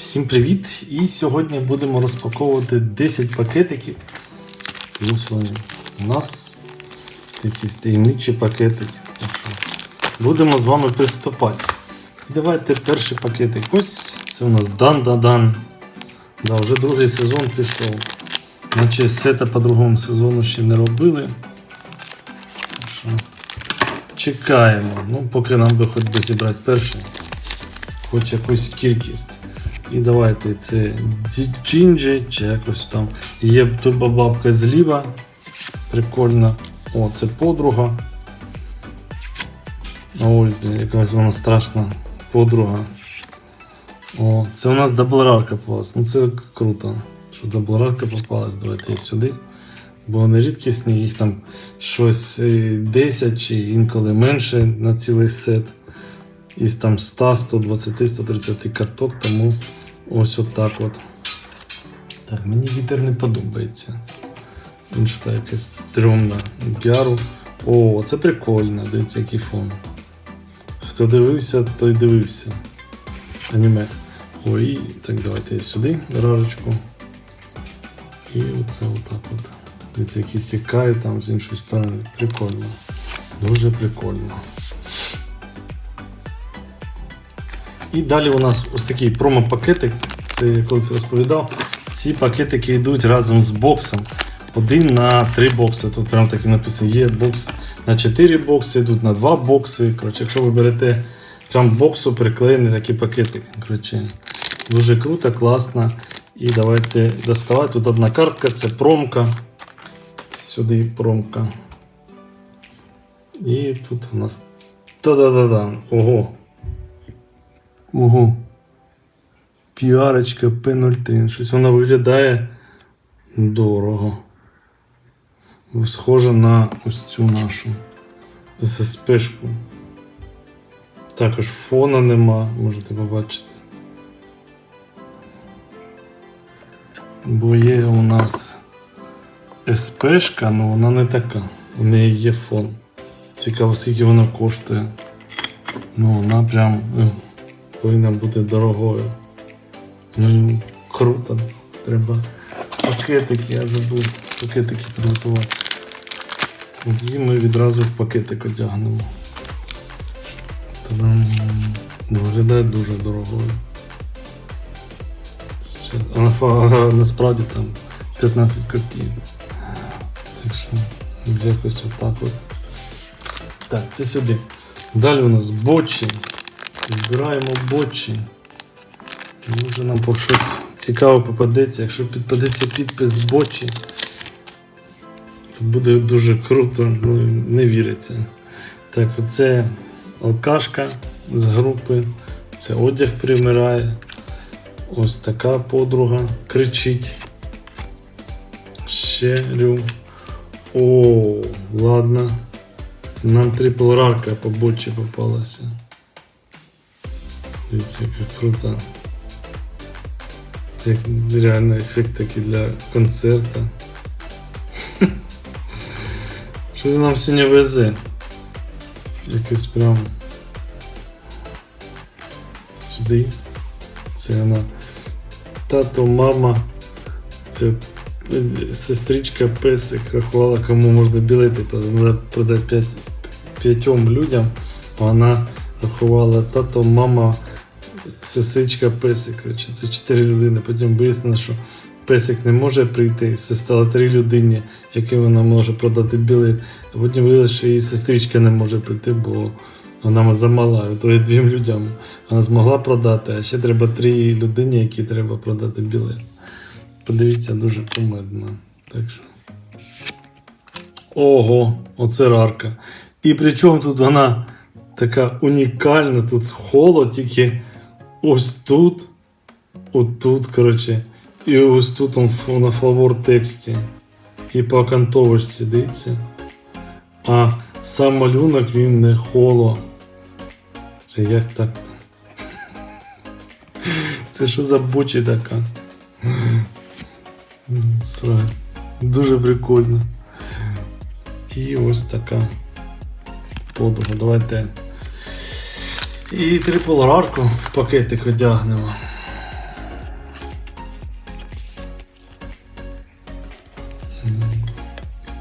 Всім привіт! І сьогодні будемо розпаковувати 10 пакетиків. Ось вони. У нас якісь таємничі пакетики. Будемо з вами приступати. Давайте перший пакетик. Ось це у нас дан-да-дан. Да, вже другий сезон пішов. Наче сета по другому сезону ще не робили. Чекаємо. Ну, поки нам би хоч би зібрати перший. Хоч якусь кількість. І давайте це джинджі, чи якось там. Є турбобабка зліва. Прикольно. О, це подруга. Ой, якась вона страшна подруга. О, це у нас даблерарка попалась. Ну це круто, що даблерарка попалась. Давайте сюди. Бо вони рідкісні, їх там щось е, 10 чи інколи менше на цілий сет. Із там 100, 120, 130 карток, тому ось отак от. Так, мені вітер не подобається. Він що так якась стрьомна. Дяру. О, це прикольно, дивіться, який фон. Хто дивився, той дивився. Аніме. Ой, так, давайте сюди рарочку. І оце отак от. Дивіться, який стікає там з іншої сторони. Прикольно. Дуже прикольно. І далі у нас ось такий промо-пакетик. Це я колись розповідав. Ці пакетики йдуть разом з боксом. Один на три бокси. Тут прямо так і написано, є бокс на 4 бокси, йдуть на 2 бокси. Коротше, якщо ви берете прям боксу, приклеєний такий пакетик. Коротше, дуже круто, класно. І давайте доставати. Тут одна картка, це промка. Сюди промка. І тут у нас. Та-да-да-да. Ого. Ого. Піарочка P03. Щось вона виглядає дорого. Схоже на ось цю нашу ССПшку. Також фона нема, можете побачити. Бо є у нас СПшка, але вона не така. У неї є фон. Цікаво, скільки вона коштує. Ну, вона прям е, повинна бути дорогою. Ну, круто. Треба пакетики, я забув пакетики підготувати. От Її ми відразу в пакетик одягнемо. Та-дам. Виглядає дуже дорогою. Насправді там 15 копійок. Так що якось отак от. Так, це сюди. Далі у нас бочі. Збираємо бочі. Може нам по щось цікаве попадеться. Якщо підпадеться підпис бочі, то буде дуже круто, ну не віриться. Так, оце алкашка з групи. Це одяг примирає. Ось така подруга кричить. Ще рюм. О, ладно. Нам трипл рарка по бочі попалася. Дивіться, яка крута. Як реально ефект такий для концерту. Щось нам сьогодні везе. Якось прям сюди. Це вона. Тато, мама, е, сестричка, песик рахувала, кому можна білети продати. П'ятьом людям. Вона рахувала тато, мама, сестричка, песик. Коротше, це чотири людини. Потім вияснило, що песик не може прийти. Це стало три людини, яким вона може продати білет. А потім виявилося, що її сестричка не може прийти, бо вона замала. То двом людям вона змогла продати, а ще треба три людині, які треба продати білет. Подивіться, дуже кумедно. Так що. Ого, оце рарка. І причому тут вона така унікальна, тут холод, тільки ось тут, отут, коротше, і ось тут он на флавор тексті. І по окантовочці, дивіться. А сам малюнок він не холо. Це як так? Це що за бочі така? Дуже прикольно. І ось така подруга. Давайте. І триполарарку в пакетик одягнемо.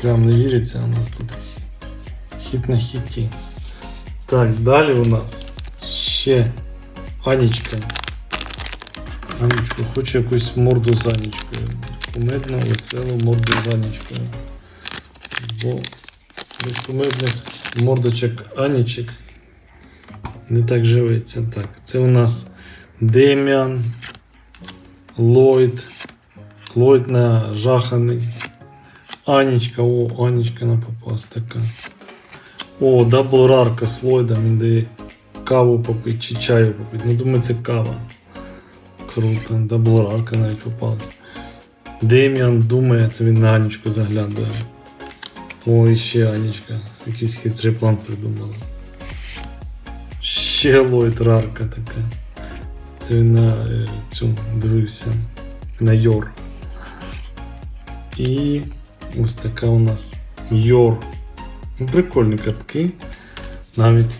Прям не віриться, у нас тут хіт на хіті. Так, далі у нас ще Анічка. Анічку, хочу якусь морду з Анічкою. Кумедну, веселу морду з Анічкою. Бо без кумедних мордочок Анічик не так живеться. Так, це у нас Дем'ян, Ллойд, Ллойд нажаханий. Анічка, о, Анічка на попалась така. О, дабл рарка з Ллойдом, він каву попити чи чаю попити. Ну, думаю, це кава. Круто, дабл рарка навіть попалась. Дем'ян думає, це він на Анічку заглядає. О, і ще Анічка. Якийсь хитрий план придумала. Ще рарка така. Це на е, цю дивився. На Йор. І ось така у нас Йор. Ну, прикольні картки. Навіть,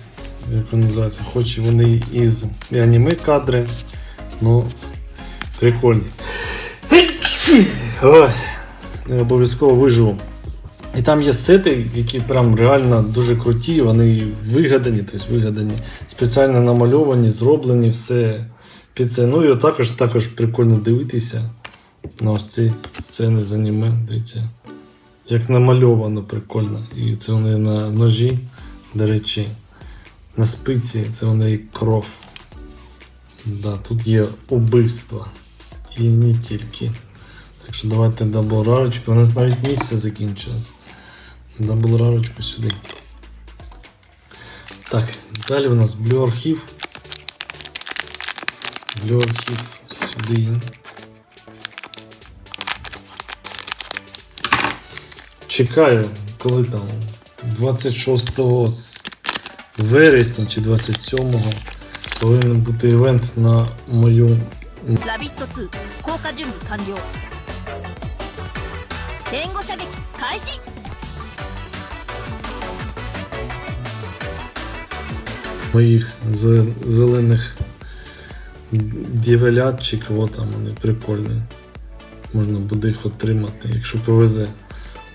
як вони називаються, хоч вони із і аніме кадри, ну прикольні. Ой, я обов'язково виживу. І там є сети, які прям реально дуже круті, вони вигадані, тобто вигадані, спеціально намальовані, зроблені, все під це. Ну і також, також прикольно дивитися на ось ці сцени з аніме. Дивіться, як намальовано прикольно. І це вони на ножі, до речі, на спиці це і кров. Да, тут є убивство. І не тільки. Так що давайте дабл рарочку. У нас навіть місце закінчилось Дабл рарочку сюди. Так, далі у нас блю архів. Блю архів сюди. Чекаю, коли там 26 с- вересня чи 27 повинен бути івент на мою ラビット2降下準備完了援護射撃開始 моїх зелених дівелят чи кого там вони прикольні. Можна буде їх отримати, якщо повезе.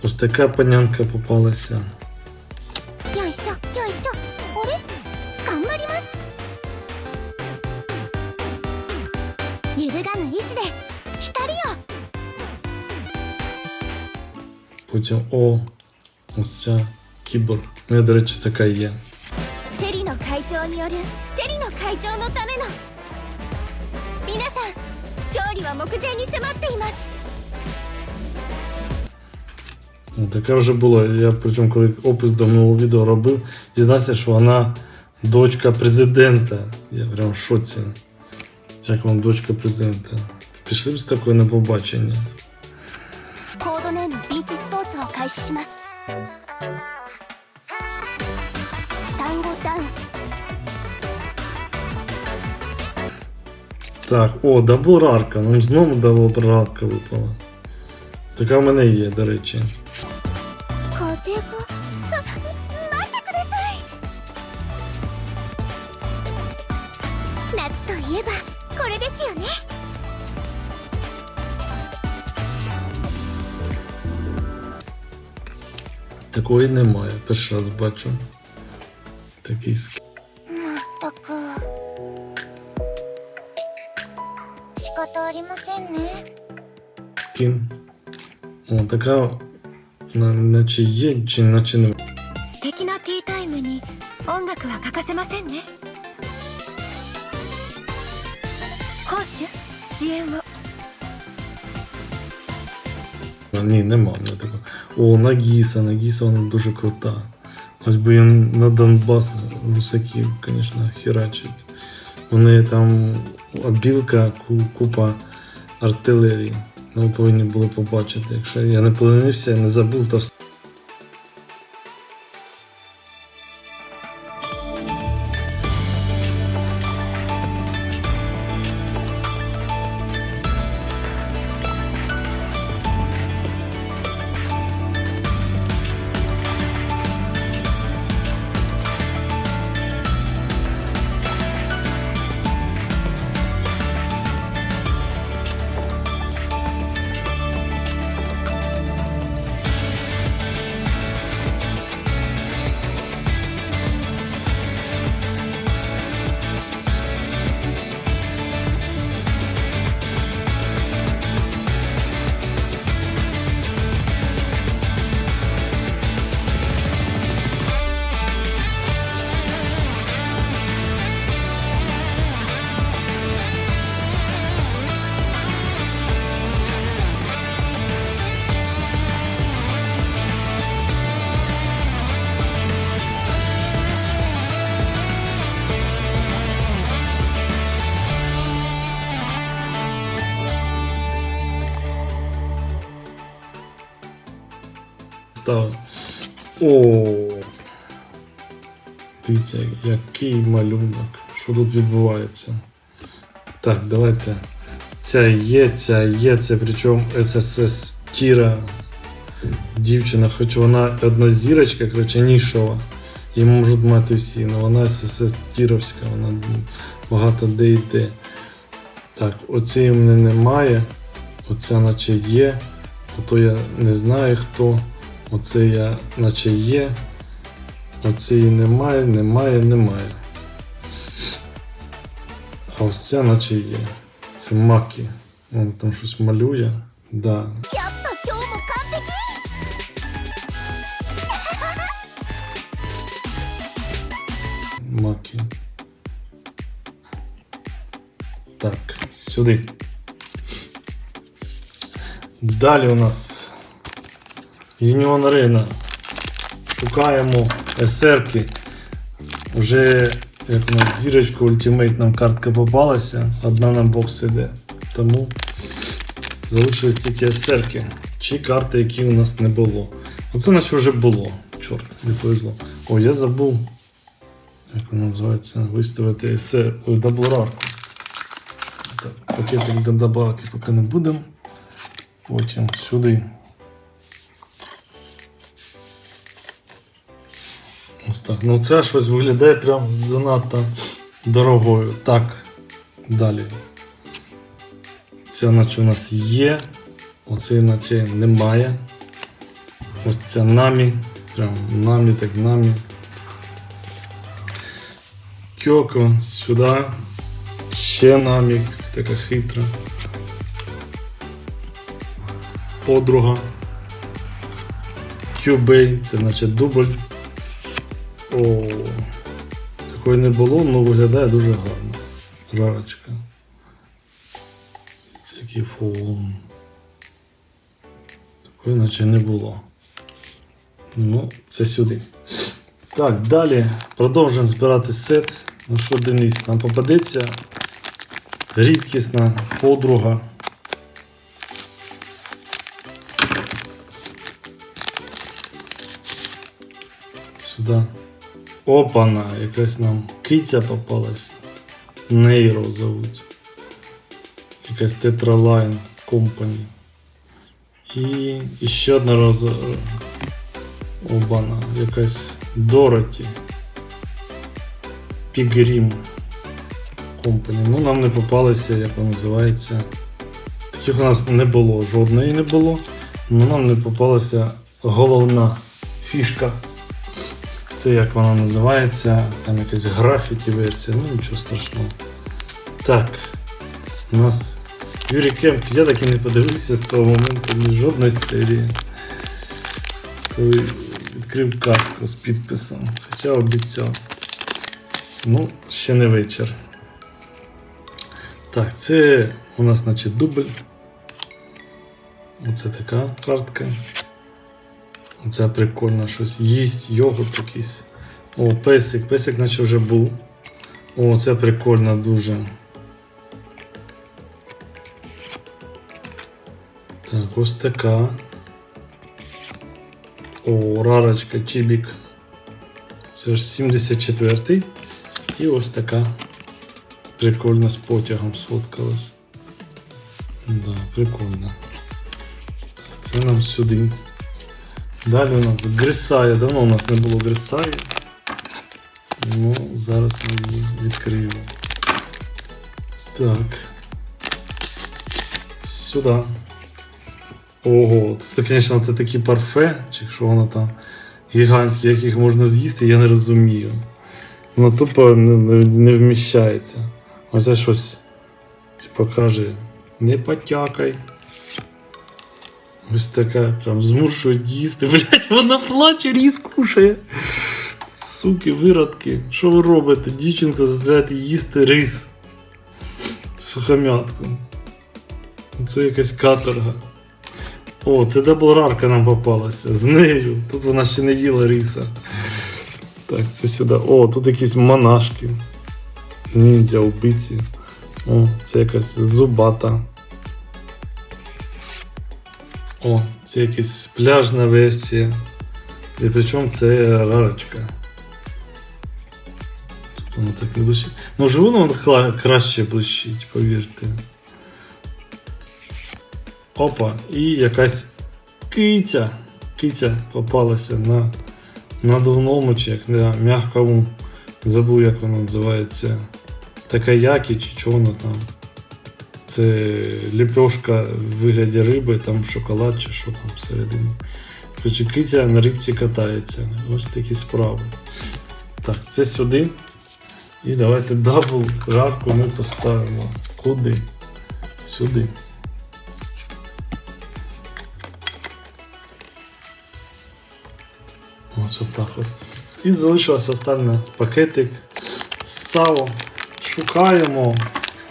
Ось така панянка попалася. Потім о, ось ця кіборг. Ну, У мене, до речі, така є. チェリの会長によるチェリの会長のための皆さん勝利は目前に迫っています Ну, Така вже була. Я причому, коли опис до мого відео робив, дізнався, що вона дочка президента. Я прям в шоці. Як вам дочка президента? Пішли б з такої на побачення. コードネームビーチスポーツを開始します Так, о, даблрарка. Ну і знову даблрарка випала. Така в мене є, до речі. Такої немає. Перший раз бачу. Такий скіл. така. на- Наче є, чи наче не. 素敵なティータイムに音楽は欠かせませんね報酬支援を А, Ні, нема в мене такого. О, Нагіса, Нагіса вона дуже крута. Ось би він на Донбас русаків, звісно, херачить. У неї там білка, ку- купа артилерії. Ви повинні були побачити. Якщо я не поленився, не забув, то все. Поставив. О. Дивіться, який малюнок. Що тут відбувається? Так, давайте. Ця є, ця є, це причому ССС Тіра. Дівчина, хоч вона одна зірочка, коротше, нішова. І можуть мати всі, але вона ССС Тіровська, вона багато де йде. Так, оцієї мене немає. Оця наче є. Ото я не знаю хто. Оце я, наче є. Оцієї немає, немає, немає. А ось ця наче є. Це макі. Вон там щось малює. Да. Макі. Так, сюди. Далі у нас Юніон Арена. Шукаємо есерки. Вже як у нас зірочка Ultimate нам картка попалася, одна на бокс іде. Тому залишились тільки есерки. Чи карти, які у нас не було. Оце наче вже було. Чорт, не повезло. О, я забув як воно називається, виставити есе даблрарку. Так, пакетик до добавки поки не будемо. Потім сюди. Ось так. Ну це щось виглядає прям занадто дорогою. Так, далі. Ця наче у нас є. Оцей наче немає. Ось ця намі. Прям намі, так намі. Кьоко сюди. Ще намік, така хитра. Подруга. Кюбей, це наче дубль. О, такої не було, але виглядає дуже гарно. Рарочка. Це який фон. Такої наче не було. Ну, це сюди. Так, далі продовжуємо збирати сет. Ну що, Денис, нам попадеться рідкісна подруга. Сюди. Опана, якась нам киця попалась. Нейро зовуть. Якась Tetraline Company. І, ще одна роз... Обана, якась Дороті. Пігрім Company. Ну, нам не попалися, як вона називається. Таких у нас не було, жодної не було. Ну нам не попалася головна фішка. Це як вона називається, там якась графіті версія, ну нічого страшного. Так, у нас Юрій Кемп, я так і не подивився з того моменту жодної серії. Коли відкрив картку з підписом, хоча обіцяв. Ну, ще не вечір. Так, це у нас, значить, дубль. Оце така картка. Оце прикольно щось. Їсть йогурт якийсь. О, песик. Песик наче вже був. О, це прикольно дуже. Так, ось така. О, рарочка, чібік. Це ж 74-й. І ось така. Прикольно з потягом сфоткалась. Да, прикольно. Це нам сюди. Далі у нас Грисая. Давно у нас не було Грисаї. Ну, зараз ми її відкриємо. Так. Сюди. Ого, це, звісно, це такі парфе, чи що воно там гігантські, як їх можна з'їсти, я не розумію. Воно тупо не, не, вміщається. Ось це щось, типу, каже, не потякай. Ось така, прям змушують їсти. Блять, вона плаче, різ кушає. Суки, виродки. Що ви робите? Дівчинку заставляєте їсти рис. Сухомятку. Це якась каторга. О, це даблрарка нам попалася. З нею. Тут вона ще не їла риса. Так, це сюди. О, тут якісь монашки. Ніндзя убийці. О, це якась зубата. О, це якась пляжна версія. І причому це рарочка. Воно так не блищить. Ну, живу воно краще блищить, повірте. Опа, і якась киця. Киця попалася на надувному чи як на м'якому. Забув, як воно називається. Така які чи чого воно там. Це ліпешка в вигляді риби, там шоколад чи що там всередині. Киця на рибці катається. Ось такі справи. Так, це сюди. І давайте дабл жарку ми поставимо. Куди? Сюди. Ось отак от. І залишилося останнє пакетик сало. Шукаємо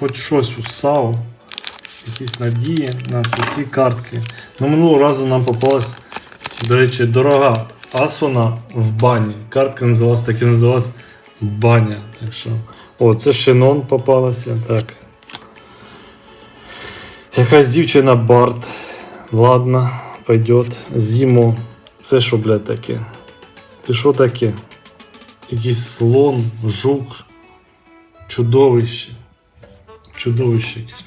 хоч щось у сало. Якісь надії на ці картки. Ну, минулого разу нам попалась, до речі, дорога Асона в бані. Картка називалась так і називалась Баня. Так що. О, це Шенон попалася. Так. Якась дівчина Барт. Ладно, пойдет. З'їмо. Це що, блядь, таке? Ти що таке? Якийсь слон, жук, чудовище. Чудовище якесь.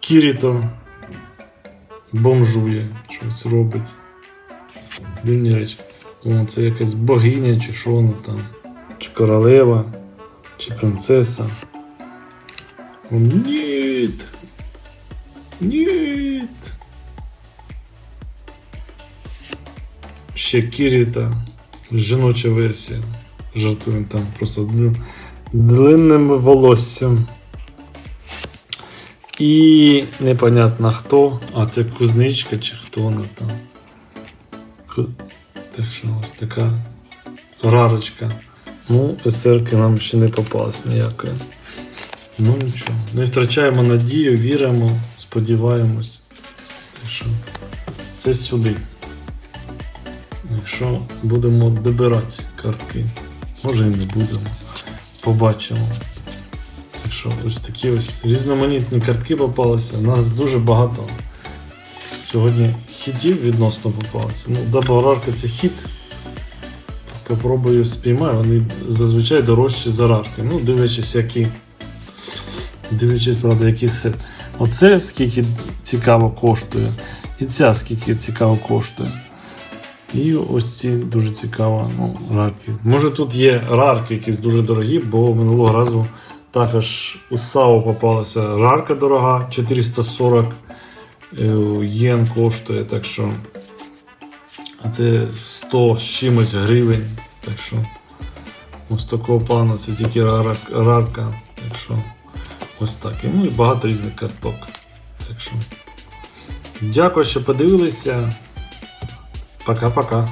Кіріто бомжує, щось робить. Дивні речі. О, це якась богиня, чи що вона там, чи королева, чи принцеса. О, Ніт! Ще Кіріта, жіноча версія. Жартуємо там просто длинним волоссям. І непонятно хто, а це кузничка чи хто вона там. Так що ось така рарочка. Ну, СРки нам ще не попалось ніякої. Ну нічого. Не втрачаємо надію, віримо, сподіваємось. Так що це сюди. Якщо будемо добирати картки, може і не будемо. Побачимо. Що ось такі ось різноманітні картки попалися. Нас дуже багато сьогодні хітів відносно попалося. Ну, дабарарка це хіт. Попробую спіймаю, вони зазвичай дорожчі за рарки. Ну, дивлячись, які. Дивлячись, правда, який сет. Оце скільки цікаво коштує. І ця скільки цікаво коштує. І ось ці дуже цікаво, ну, рарки. Може тут є рарки якісь дуже дорогі, бо минулого разу також у САУ попалася рарка дорога, 440 е, єн коштує, так що. Це 100 з чимось гривень. Так що ось такого плану це тільки рарка. Так що ось так. І, Ну і багато різних карток. Так що. Дякую, що подивилися. Пока-пока.